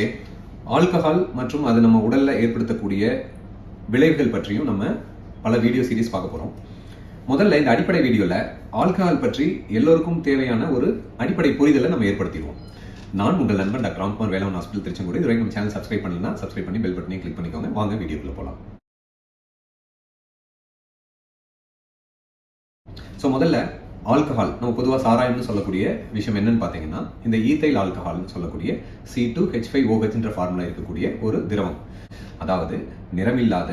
நண்பர்களே ஆல்கஹால் மற்றும் அது நம்ம உடலில் ஏற்படுத்தக்கூடிய விளைவுகள் பற்றியும் நம்ம பல வீடியோ சீரிஸ் பார்க்க போறோம். முதல்ல இந்த அடிப்படை வீடியோவில் ஆல்கஹால் பற்றி எல்லோருக்கும் தேவையான ஒரு அடிப்படை புரிதலை நம்ம ஏற்படுத்திடுவோம். நான் உங்கள் நண்பன் டாக்டர் ராம்குமார் வேளாண் ஹாஸ்பிட்டல் திருச்செங்கோடு. இது வரைக்கும் நம்ம சேனல் சப்ஸ்கிரைப் பண்ணலாம் சப்ஸ்கிரைப் பண்ணி பெல் பட்டனையும் கிளிக் பண்ணிக்கோங்க. வாங்க வீடியோக்குள்ள போகலாம் ஸோ முதல்ல ஆல்கஹால் நம்ம பொதுவாக சாராயம்னு சொல்லக்கூடிய விஷயம் என்னன்னு பார்த்தீங்கன்னா இந்த ஈத்தைல் ஆல்கஹால்னு சொல்லக்கூடிய சி டூ ஹெச் ஃபைவ் ஓஹெச்ன்ற ஃபார்முலா இருக்கக்கூடிய ஒரு திரவம். அதாவது நிறமில்லாத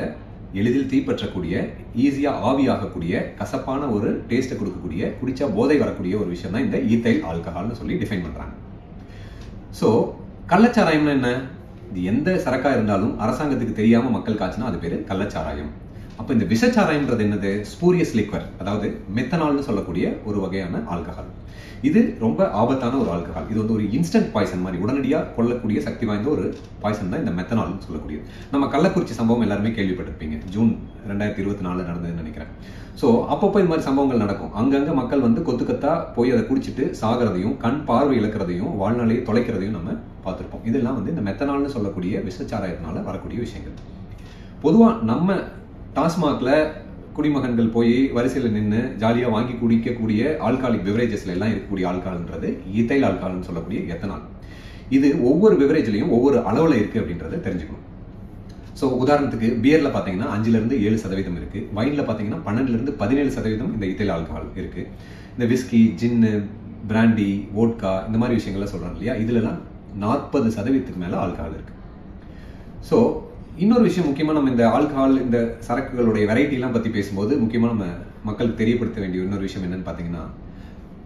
எளிதில் தீப்பற்றக்கூடிய ஈஸியாக ஆவியாகக்கூடிய கசப்பான ஒரு டேஸ்ட்டை கொடுக்கக்கூடிய குடிச்சா போதை வரக்கூடிய ஒரு விஷயம் தான் இந்த ஈத்தைல் ஆல்கஹால்னு சொல்லி டிஃபைன் பண்ணுறாங்க ஸோ கள்ளச்சாராயம்னா என்ன? இது எந்த சரக்கா இருந்தாலும் அரசாங்கத்துக்கு தெரியாம மக்கள் காய்ச்சினா அது பேர் கள்ளச்சாராயம். அப்போ இந்த விஷச்சாராயம்ன்றது என்னது? ஸ்பூரியஸ் லிக்வர் அதாவது மெத்தனால்னு சொல்லக்கூடிய ஒரு வகையான ஆல்கஹால். இது ரொம்ப ஆபத்தான ஒரு ஆல்கஹால். இது வந்து ஒரு இன்ஸ்டன்ட் பாய்சன் மாதிரி உடனடியாக கொல்லக்கூடிய சக்தி வாய்ந்த ஒரு பாய்சன் தான் இந்த மெத்தனால்னு சொல்லக்கூடியது. நம்ம கள்ளக்குறிச்சி சம்பவம் எல்லாருமே கேள்விப்பட்டிருப்பீங்க. ஜூன் ரெண்டாயிரத்தி இருபத்தி நாலு நடந்ததுன்னு நினைக்கிறேன். ஸோ அப்பப்போ இந்த மாதிரி சம்பவங்கள் நடக்கும். அங்கங்கே மக்கள் வந்து கொத்து கொத்தாக போய் அதை குடிச்சிட்டு சாகிறதையும் கண் பார்வை இழக்கிறதையும் வாழ்நாளையை தொலைக்கிறதையும் நம்ம பார்த்துருப்போம். இதெல்லாம் வந்து இந்த மெத்தனால்னு சொல்லக்கூடிய விஷச்சாராயத்தினால வரக்கூடிய விஷயங்கள். பொதுவாக நம்ம டாஸ்மாகில் குடிமகன்கள் போய் வரிசையில் நின்று ஜாலியாக வாங்கி குடிக்கக்கூடிய ஆல்காலிக் பெவரேஜஸ்ல எல்லாம் இருக்கக்கூடிய ஆல்கால்ன்றது இத்தைல் ஆல்கால்னு சொல்லக்கூடிய எத்தனால். இது ஒவ்வொரு பெவரேஜ்லையும் ஒவ்வொரு அளவில் இருக்குது அப்படின்றத தெரிஞ்சுக்கணும். ஸோ உதாரணத்துக்கு பியரில் பார்த்தீங்கன்னா அஞ்சுலேருந்து ஏழு சதவீதம் இருக்குது வைனில் பார்த்தீங்கன்னா பன்னெண்டுலேருந்து பதினேழு சதவீதம் இந்த இத்தைல் ஆல்கஹால் இருக்குது இந்த விஸ்கி ஜின்னு பிராண்டி ஓட்கா இந்த மாதிரி விஷயங்கள்லாம் சொல்கிறாங்க இல்லையா? இதுலலாம் நாற்பது சதவீதத்துக்கு மேலே ஆல்கஹால் இருக்குது ஸோ இன்னொரு விஷயம் முக்கியமாக நம்ம இந்த ஆல்கஹால் இந்த சரக்குகளுடைய வெரைட்டிலாம் பற்றி பேசும்போது முக்கியமாக நம்ம மக்களுக்கு தெரியப்படுத்த வேண்டிய இன்னொரு விஷயம் என்னன்னு பார்த்தீங்கன்னா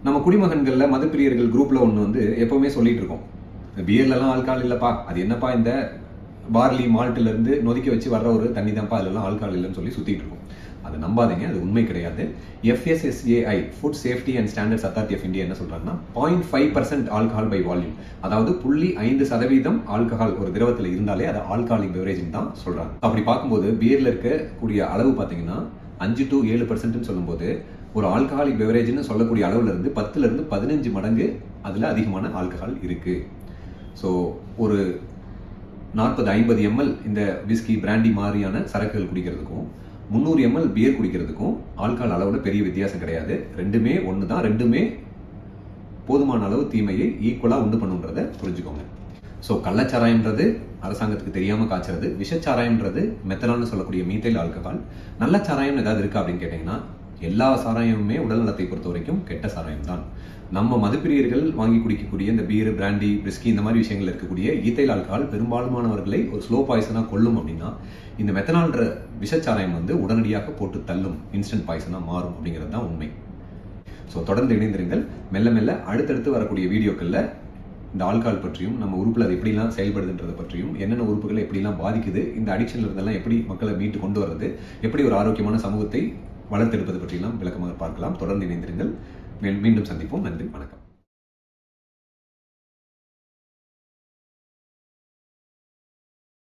நம்ம குடிமகன்களில் மதப்பிரியர்கள் குரூப்பில் ஒன்று வந்து எப்போவுமே சொல்லிட்டு இருக்கோம். பியர்லலாம் ஆல்கஹால் இல்லைப்பா அது என்னப்பா இந்த பார்லி மால்ட்டிலேருந்து நொதிக்க வச்சு வர்ற ஒரு தண்ணி தான்ப்பா அதுலலாம் ஆல்கஹால் இல்லைன்னு சொல்லி சுற்றிட்டு இருக்கோம். அதை நம்பாதீங்க அது உண்மை கிடையாது. FSSAI food safety and standards authority of India என்ன சொல்கிறாங்கன்னா point five percent alcohol by volume அதாவது புள்ளி ஐந்து சதவீதம் ஆல்கஹால் ஒரு திரவத்தில் இருந்தாலே அது ஆல்கஹாலிக் பெவரேஜ் தான் சொல்கிறாங்க அப்படி பார்க்கும்போது பியரில் இருக்கக்கூடிய அளவு பார்த்தீங்கன்னா அஞ்சு டு ஏழு பர்சன்ட்னு சொல்லும்போது ஒரு ஆல்கஹாலிக் பெவரேஜ்னு சொல்லக்கூடிய அளவுல இருந்து பத்துல இருந்து பதினஞ்சு மடங்கு அதில் அதிகமான ஆல்கஹால் இருக்கு. ஸோ ஒரு நாற்பது ஐம்பது எம்எல் இந்த விஸ்கி பிராண்டி மாதிரியான சரக்குகள் குடிக்கிறதுக்கும் முந்நூறு எம்எல் பியர் குடிக்கிறதுக்கும் ஆல்கஹால் அளவோட பெரிய வித்தியாசம் கிடையாது. ரெண்டுமே ஒன்று தான் ரெண்டுமே போதுமான அளவு தீமையை ஈக்குவலாக உண்டு பண்ணுன்றதை புரிஞ்சுக்கோங்க. ஸோ கள்ளச்சாராயம்ன்றது அரசாங்கத்துக்கு தெரியாமல் காய்ச்சறது விஷச்சாராயம்ன்றது மெத்தனால்னு சொல்லக்கூடிய மீத்தைல் ஆல்கஹால் நல்ல சாராயம் ஏதாவது இருக்கா அப்படின்னு கேட்டிங்கன்னா எல்லா சாராயமுமே உடல் நலத்தை பொறுத்த வரைக்கும் கெட்ட சாராயம் தான் நம்ம மதுப்பிரியர்கள் வாங்கி குடிக்கக்கூடிய இந்த பீர் பிராண்டி பிரிஸ்கி இந்த மாதிரி விஷயங்கள் இருக்கக்கூடிய ஈத்தைல் ஆல்கஹால் பெரும்பாலுமானவர்களை ஒரு ஸ்லோ பாய்சனாக கொல்லும் அப்படின்னா இந்த மெத்தனால்ன்ற விஷச்சாராயம் வந்து உடனடியாக போட்டு தள்ளும் இன்ஸ்டன்ட் பாய்சனாக மாறும் அப்படிங்கிறது தான் உண்மை. ஸோ தொடர்ந்து இணைந்திருங்கள். மெல்ல மெல்ல அடுத்தடுத்து வரக்கூடிய வீடியோக்களில் இந்த ஆல்கால் பற்றியும் நம்ம உறுப்பில் அது எப்படிலாம் செயல்படுதுன்றதை பற்றியும் என்னென்ன உறுப்புகளை எப்படிலாம் பாதிக்குது இந்த அடிக்ஷன்ல இருந்தெல்லாம் எப்படி மக்களை மீட்டு கொண்டு வர்றது எப்படி ஒரு ஆரோக்கியமான சமூகத்தை வளர்த்தெடுப்பது பற்றியெல்லாம் விளக்கமாக பார்க்கலாம். தொடர்ந்து இணைந்திருங்கள். மீண்டும் சந்திப்போம். நன்றி. வணக்கம்.